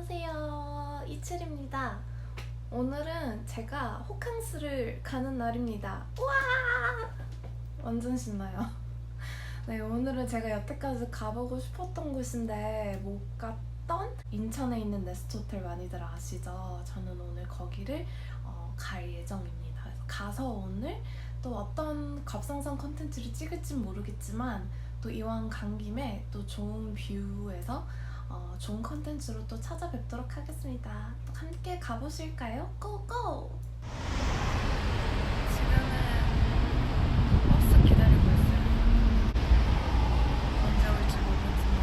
안녕하세요. 이칠입니다. 오늘은 제가 호캉스를 가는 날입니다. 우와! 완전 신나요. 네, 오늘은 제가 여태까지 가보고 싶었던 곳인데 못 갔던 인천에 있는 네스트 호텔 많이들 아시죠? 저는 오늘 거기를 어, 갈 예정입니다. 가서 오늘 또 어떤 갑상선 컨텐츠를 찍을진 모르겠지만 또 이왕 간 김에 또 좋은 뷰에서 어, 좋은 컨텐츠로 또 찾아뵙도록 하겠습니다. 또 함께 가보실까요? 고고! 지금은 버스 기다리고 있어요. 언제 올지 모르지만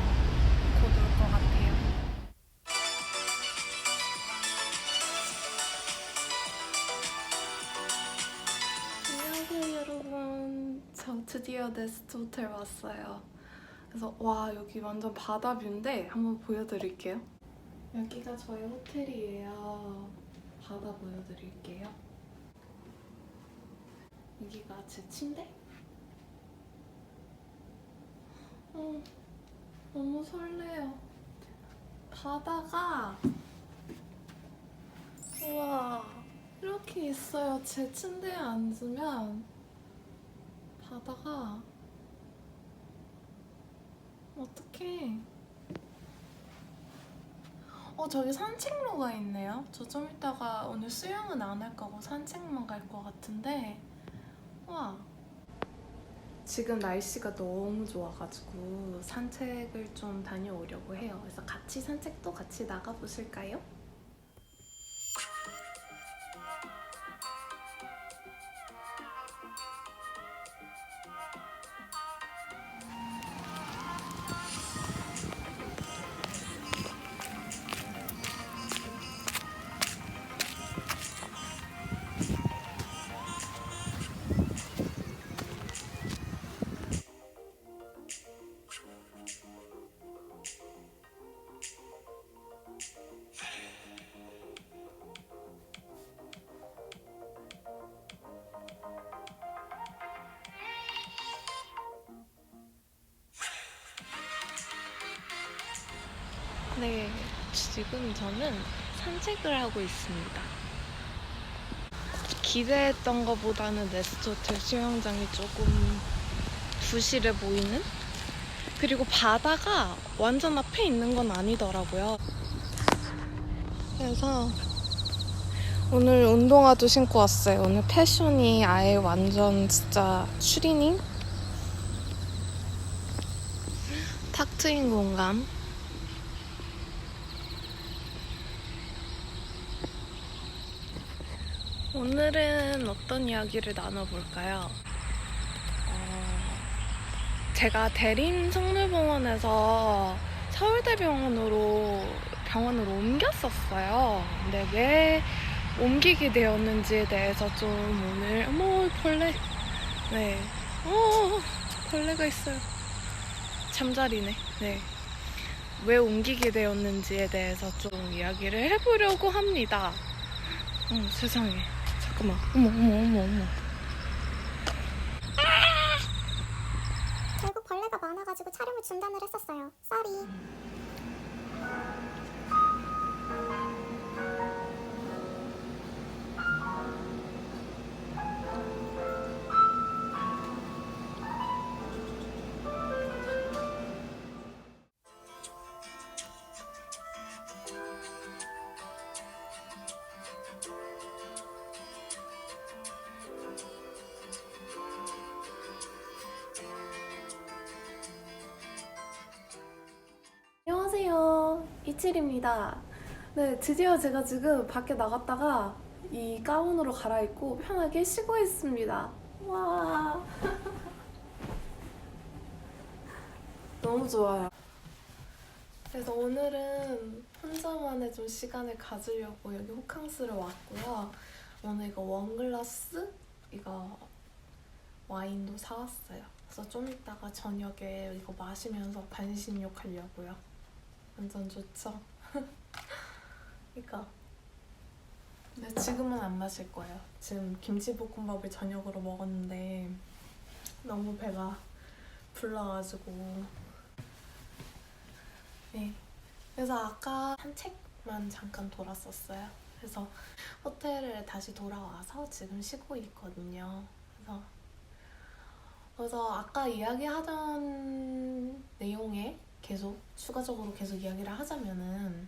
곧 올 것 같아요. 안녕하세요 여러분. 저 드디어 네스트 호텔 왔어요. 그래서 와 여기 완전 바다 뷰인데 한번 보여드릴게요. 여기가 저희 호텔이에요. 바다 보여드릴게요. 여기가 제 침대? 어, 너무 설레요. 바다가 우와 이렇게 있어요. 제 침대에 앉으면 바다가 어떡해. 어, 저기 산책로가 있네요. 저 좀 이따가 오늘 수영은 안 할 거고 산책만 갈 것 같은데. 와. 지금 날씨가 너무 좋아가지고 산책을 좀 다녀오려고 해요. 그래서 같이 산책도 같이 나가보실까요? 네, 지금 저는 산책을 하고 있습니다. 기대했던 것보다는 네스트 호텔 수영장이 조금 부실해 보이는? 그리고 바다가 완전 앞에 있는 건 아니더라고요. 그래서 오늘 운동화도 신고 왔어요. 오늘 패션이 아예 완전 진짜 추리닝? 탁 트인 공간. 오늘은 어떤 이야기를 나눠볼까요? 어, 제가 대림 성모병원에서 서울대병원으로 병원으로 옮겼었어요. 근데 왜 옮기게 되었는지에 대해서 좀 오늘 어머 벌레 네, 어 벌레가 있어요. 잠자리네. 네. 왜 옮기게 되었는지에 대해서 좀 이야기를 해보려고 합니다. 어, 세상에. 잠깐만. 어머, 어머, 어머, 어머. 결국 벌레가 많아가지고 촬영을 중단을 했었어요. 쏘리. 이칠입니다. 네, 드디어 제가 지금 밖에 나갔다가 이 가운으로 갈아입고 편하게 쉬고 있습니다. 와. 너무 좋아요. 그래서 오늘은 혼자만의 좀 시간을 가지려고 여기 호캉스를 왔고요. 오늘 이거 원글라스 이거 와인도 사왔어요. 그래서 좀 이따가 저녁에 이거 마시면서 반신욕 하려고요. 완전 좋죠? 그러니까 근데 지금은 안 마실 거예요. 지금 김치볶음밥을 저녁으로 먹었는데 너무 배가 불러가지고 네. 그래서 아까 산책 호텔만 잠깐 돌았었어요. 그래서 호텔에 다시 돌아와서 지금 쉬고 있거든요. 그래서 그래서 아까 이야기하던 내용에 계속 추가적으로 계속 이야기를 하자면은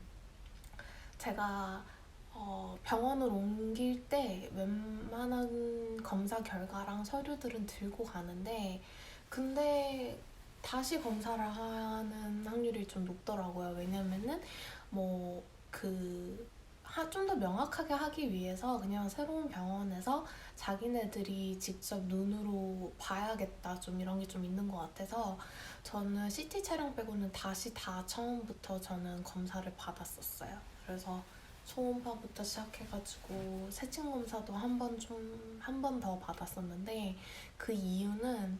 제가 어, 병원을 옮길 때 웬만한 검사 결과랑 서류들은 들고 가는데 근데 다시 검사를 하는 확률이 좀 높더라고요. 왜냐면은 뭐그 좀 더 명확하게 하기 위해서 그냥 새로운 병원에서 자기네들이 직접 눈으로 봐야겠다 좀 이런 게 좀 있는 것 같아서 저는 CT 촬영 빼고는 다시 다 처음부터 저는 검사를 받았었어요. 그래서 초음파부터 시작해가지고 세친 검사도 한 번 좀 한 번 더 받았었는데 그 이유는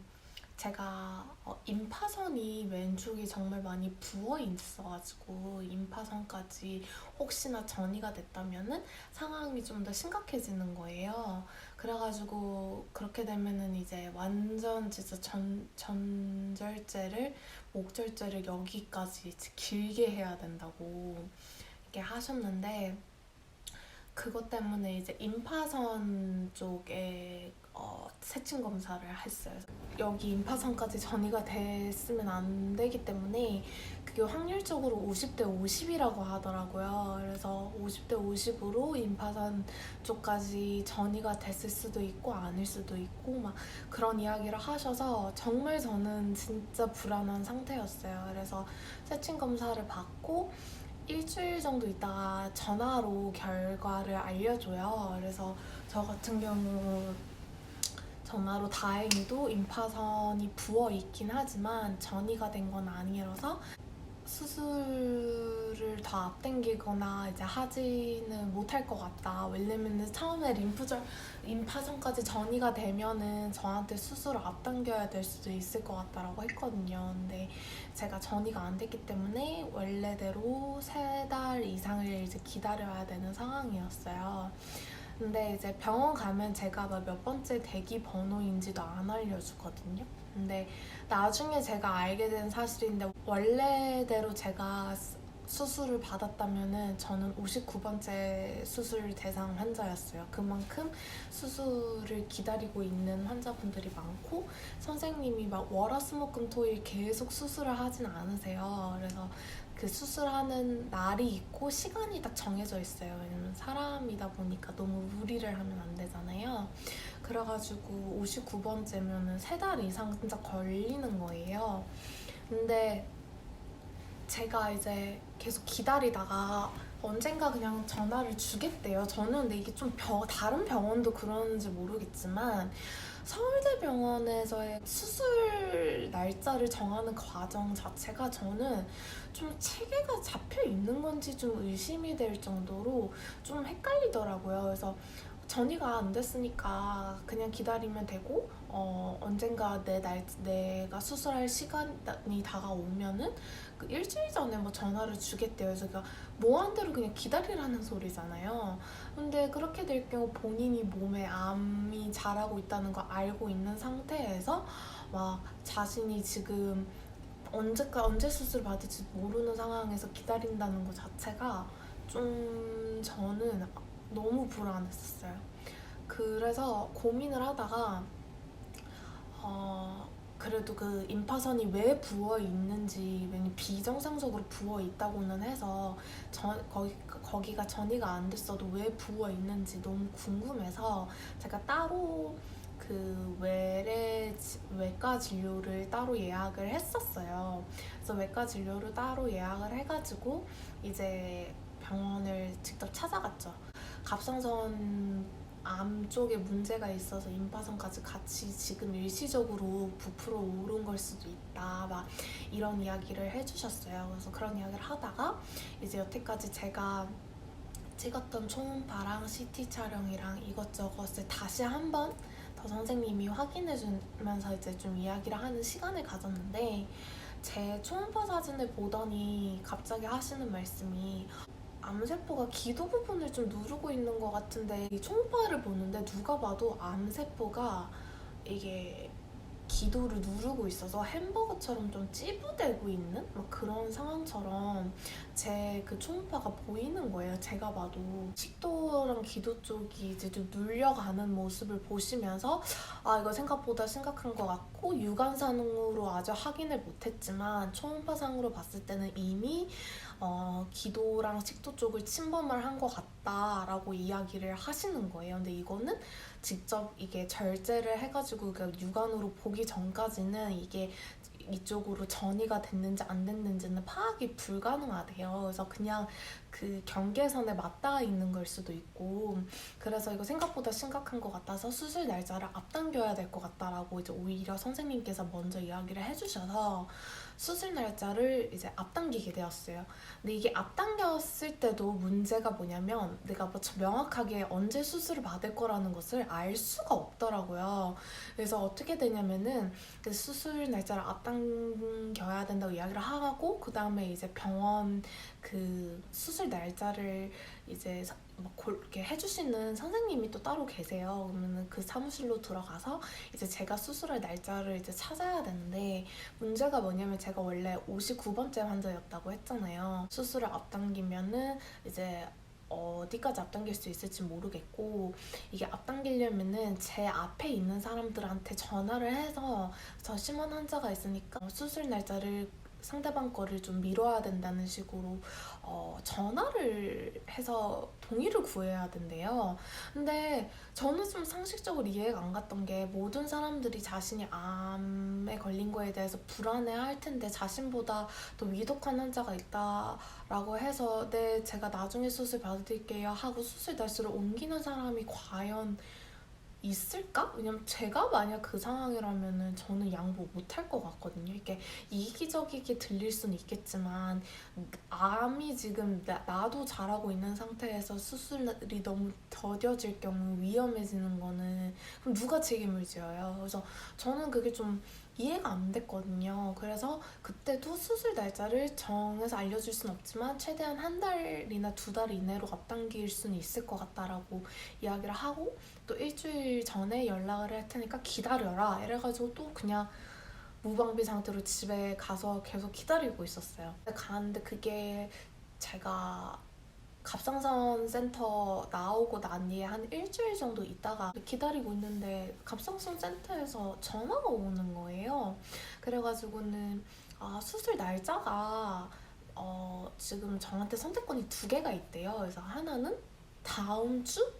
제가 어, 임파선이 왼쪽이 정말 많이 부어 있어가지고 임파선까지 혹시나 전이가 됐다면은 상황이 좀 더 심각해지는 거예요. 그래가지고 그렇게 되면은 이제 완전 진짜 전 전절제를 목절제를 여기까지 길게 해야 된다고 이렇게 하셨는데 그것 때문에 이제 임파선 쪽에 어, 세친 검사를 했어요. 여기 임파선까지 전이가 됐으면 안 되기 때문에 그게 확률적으로 50대 50이라고 하더라고요. 그래서 50대 50으로 임파선 쪽까지 전이가 됐을 수도 있고 아닐 수도 있고 막 그런 이야기를 하셔서 정말 저는 진짜 불안한 상태였어요. 그래서 세친 검사를 받고 일주일 정도 있다가 전화로 결과를 알려줘요. 그래서 저 같은 경우 전화로 다행히도 임파선이 부어 있긴 하지만 전이가 된 건 아니라서 수술을 더 앞당기거나 이제 하지는 못할 것 같다. 왜냐면은 처음에 림프절 임파선까지 전이가 되면은 저한테 수술을 앞당겨야 될 수도 있을 것 같다라고 했거든요. 근데 제가 전이가 안 됐기 때문에 원래대로 세 달 이상을 이제 기다려야 되는 상황이었어요. 근데 이제 병원 가면 제가 막 몇 번째 대기 번호인지도 안 알려주거든요. 근데 나중에 제가 알게 된 사실인데 원래대로 제가 수- 수술을 받았다면은 저는 59번째 수술 대상 환자였어요. 그만큼 수술을 기다리고 있는 환자분들이 많고 선생님이 막 월화수목금토일 계속 수술을 하진 않으세요. 그래서 그 수술하는 날이 있고 시간이 딱 정해져 있어요. 왜냐면 사람이다 보니까 너무 무리를 하면 안 되잖아요. 그래가지고 59번째면은 세달 이상 진짜 걸리는 거예요. 근데 제가 이제 계속 기다리다가 언젠가 그냥 전화를 주겠대요. 저는 근데 이게 좀 병- 다른 병원도 그러는지 모르겠지만 서울대병원에서의 수술 날짜를 정하는 과정 자체가 저는 좀 체계가 잡혀 있는 건지 좀 의심이 될 정도로 좀 헷갈리더라고요. 그래서 전이가 안 됐으니까 그냥 기다리면 되고 어, 언젠가 내 날 내가 수술할 시간이 다가오면은 그 일주일 전에 뭐 전화를 주겠대요. 그래서 그러니까 뭐한대로 그냥 기다리라는 소리잖아요. 근데 그렇게 될 경우 본인이 몸에 암이 자라고 있다는 거 알고 있는 상태에서 막 자신이 지금 언제까 언제 수술 받을지 모르는 상황에서 기다린다는 것 자체가 좀 저는 너무 불안했었어요. 그래서 고민을 하다가 어 그래도 그 임파선이 왜 부어 있는지 왜냐면 비정상적으로 부어 있다고는 해서 전 거기 거기가 전이가 안 됐어도 왜 부어 있는지 너무 궁금해서 제가 따로 그 외래 지- 외과 진료를 따로 예약을 했었어요. 그래서 외과 진료를 따로 예약을 해가지고 이제 병원을 직접 찾아갔죠. 갑상선 암 쪽에 문제가 있어서 임파선까지 같이 지금 일시적으로 부풀어 오른 걸 수도 있다. 막 이런 이야기를 해주셨어요. 그래서 그런 이야기를 하다가 이제 여태까지 제가 찍었던 초음파랑 CT 촬영이랑 이것저것을 다시 한번 더 선생님이 확인해 주면서 이제 좀 이야기를 하는 시간을 가졌는데 제 초음파 사진을 보더니 갑자기 하시는 말씀이 암세포가 기도 부분을 좀 누르고 있는 것 같은데 이 초음파를 보는데 누가 봐도 암세포가 이게 기도를 누르고 있어서 햄버거처럼 좀 찌부되고 있는 막 그런 상황처럼 제 그 초음파가 보이는 거예요. 제가 봐도 식도랑 기도 쪽이 이제 좀 눌려가는 모습을 보시면서 아 이거 생각보다 심각한 것 같고 유관상으로 아직 확인을 못했지만 초음파상으로 봤을 때는 이미 어, 기도랑 식도 쪽을 침범을 한 것 같 다라고 이야기를 하시는 거예요. 근데 이거는 직접 이게 절제를 해가지고 그 육안으로 보기 전까지는 이게 이쪽으로 전이가 됐는지 안 됐는지는 파악이 불가능하대요. 그래서 그냥 그 경계선에 맞닿아 있는 걸 수도 있고 그래서 이거 생각보다 심각한 것 같아서 수술 날짜를 앞당겨야 될 것 같다라고 이제 오히려 선생님께서 먼저 이야기를 해주셔서 수술 날짜를 이제 앞당기게 되었어요. 근데 이게 앞당겼을 때도 문제가 뭐냐면 내가 뭐 명확하게 언제 수술을 받을 거라는 것을 알 수가 없더라고요. 그래서 어떻게 되냐면은 그 수술 날짜를 앞당겨야 된다고 이야기를 하고 그 다음에 이제 병원 그 수술 날짜를 이제 사- 막 골- 이렇게 해주시는 선생님이 또 따로 계세요. 그러면은 그 사무실로 들어가서 이제 제가 수술할 날짜를 이제 찾아야 되는데 문제가 뭐냐면 제가 원래 59번째 환자였다고 했잖아요. 수술을 앞당기면은 이제 어디까지 앞당길 수 있을지 모르겠고 이게 앞당기려면은 제 앞에 있는 사람들한테 전화를 해서 저 심한 환자가 있으니까 수술 날짜를 상대방 거를 좀 미뤄야 된다는 식으로 어, 전화를 해서 동의를 구해야 된대요. 근데 저는 좀 상식적으로 이해가 안 갔던 게 모든 사람들이 자신이 암에 걸린 거에 대해서 불안해 할 텐데 자신보다 더 위독한 환자가 있다라고 해서 네 제가 나중에 수술 받을게요 하고 수술 날짜를 옮기는 사람이 과연 있을까? 왜냐면 제가 만약 그 상황이라면은 저는 양보 못할 것 같거든요. 이게 이기적이게 들릴 수는 있겠지만 암이 지금 나, 나도 잘하고 있는 상태에서 수술이 너무 더뎌질 경우 위험해지는 거는 그럼 누가 책임을 져요? 그래서 저는 그게 좀 이해가 안 됐거든요. 그래서 그때도 수술 날짜를 정해서 알려줄 순 없지만 최대한 한 달이나 두 달 이내로 앞당길 수는 있을 것 같다라고 이야기를 하고 또 일주일 전에 연락을 할 테니까 기다려라 이래가지고 또 그냥 무방비 상태로 집에 가서 계속 기다리고 있었어요. 가는데 그게 제가 갑상선 센터 나오고 난 뒤에 한 일주일 정도 있다가 기다리고 있는데 갑상선 센터에서 전화가 오는 거예요. 그래가지고는 아, 수술 날짜가 어, 지금 저한테 선택권이 두 개가 있대요. 그래서 하나는 다음 주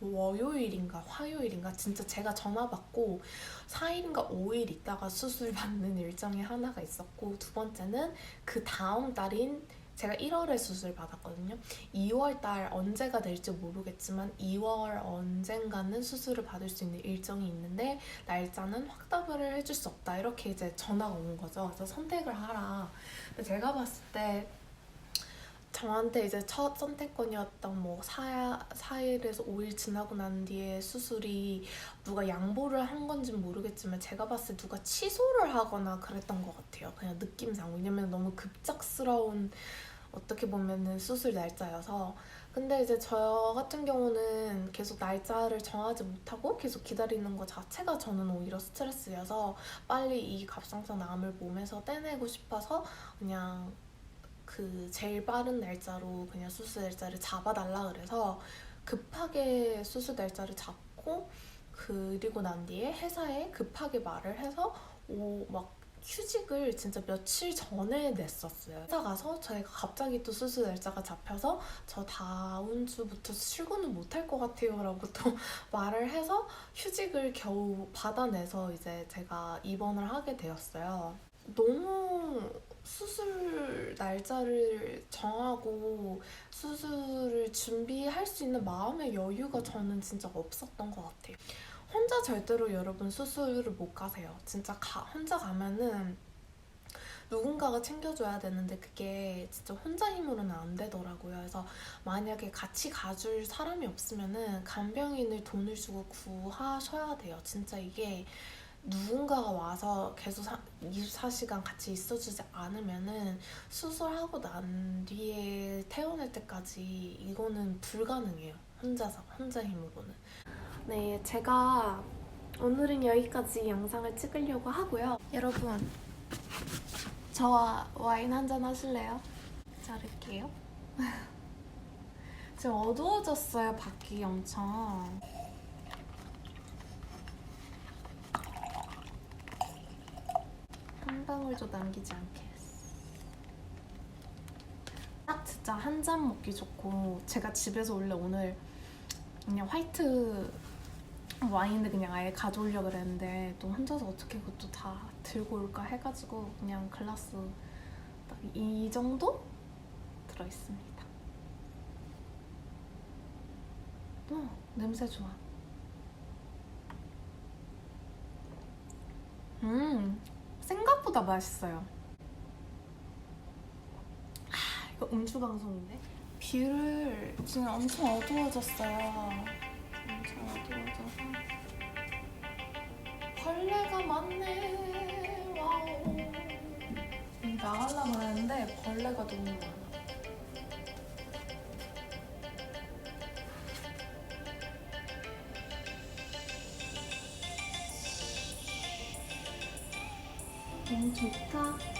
월요일인가 화요일인가 진짜 제가 전화 받고 4일인가 5일 있다가 수술 받는 일정이 하나가 있었고 두 번째는 그 다음 달인 제가 1월에 수술 받았거든요. 2월 달 언제가 될지 모르겠지만 2월 언젠가는 수술을 받을 수 있는 일정이 있는데 날짜는 확답을 해줄 수 없다. 이렇게 이제 전화가 온 거죠. 그래서 선택을 하라. 제가 봤을 때 저한테 이제 첫 선택권이었던 뭐 4, 4일에서 5일 지나고 난 뒤에 수술이 누가 양보를 한 건지는 모르겠지만 제가 봤을 때 누가 취소를 하거나 그랬던 것 같아요. 그냥 느낌상. 왜냐면 너무 급작스러운 어떻게 보면은 수술 날짜여서. 근데 이제 저 같은 경우는 계속 날짜를 정하지 못하고 계속 기다리는 것 자체가 저는 오히려 스트레스여서 빨리 이 갑상선 암을 몸에서 떼내고 싶어서 그냥 그 제일 빠른 날짜로 그냥 수술 날짜를 잡아달라 그래서 급하게 수술 날짜를 잡고 그리고 난 뒤에 회사에 급하게 말을 해서 오 막 휴직을 진짜 며칠 전에 냈었어요. 회사 가서 저희가 갑자기 또 수술 날짜가 잡혀서 저 다음 주부터 출근은 못할 것 같아요 라고 또 말을 해서 휴직을 겨우 받아내서 이제 제가 입원을 하게 되었어요. 너무 수술 날짜를 정하고 수술을 준비할 수 있는 마음의 여유가 저는 진짜 없었던 것 같아요. 혼자 절대로 여러분 수술을 못 가세요. 진짜 가, 혼자 가면은 누군가가 챙겨줘야 되는데 그게 진짜 혼자 힘으로는 안 되더라고요. 그래서 만약에 같이 가줄 사람이 없으면은 간병인을 돈을 주고 구하셔야 돼요. 진짜 이게 누군가가 와서 계속 사, 24시간 같이 있어주지 않으면은 수술하고 난 뒤에 퇴원할 때까지 이거는 불가능해요. 혼자서 혼자 힘으로는. 네, 제가 오늘은 여기까지 영상을 찍으려고 하고요. 여러분, 저와 와인 한잔 하실래요? 자를게요. 지금 어두워졌어요, 밖이 엄청. 한 방울도 남기지 않겠어. 딱 진짜 한 잔 먹기 좋고 제가 집에서 원래 오늘 그냥 화이트 와인을 그냥 아예 가져오려고 그랬는데 또 혼자서 어떻게 그것도 다 들고 올까 해가지고 그냥 글라스 딱 이 정도 들어있습니다. 어, 냄새 좋아. 음, 생각보다 맛있어요. 아, 이거 음주 방송인데? 뷰를 지금 엄청 어두워졌어요. 엄청 어두워져서 벌레가 많네. 와우. 나가려고 했는데 벌레가 너무 많아. 너무 좋다.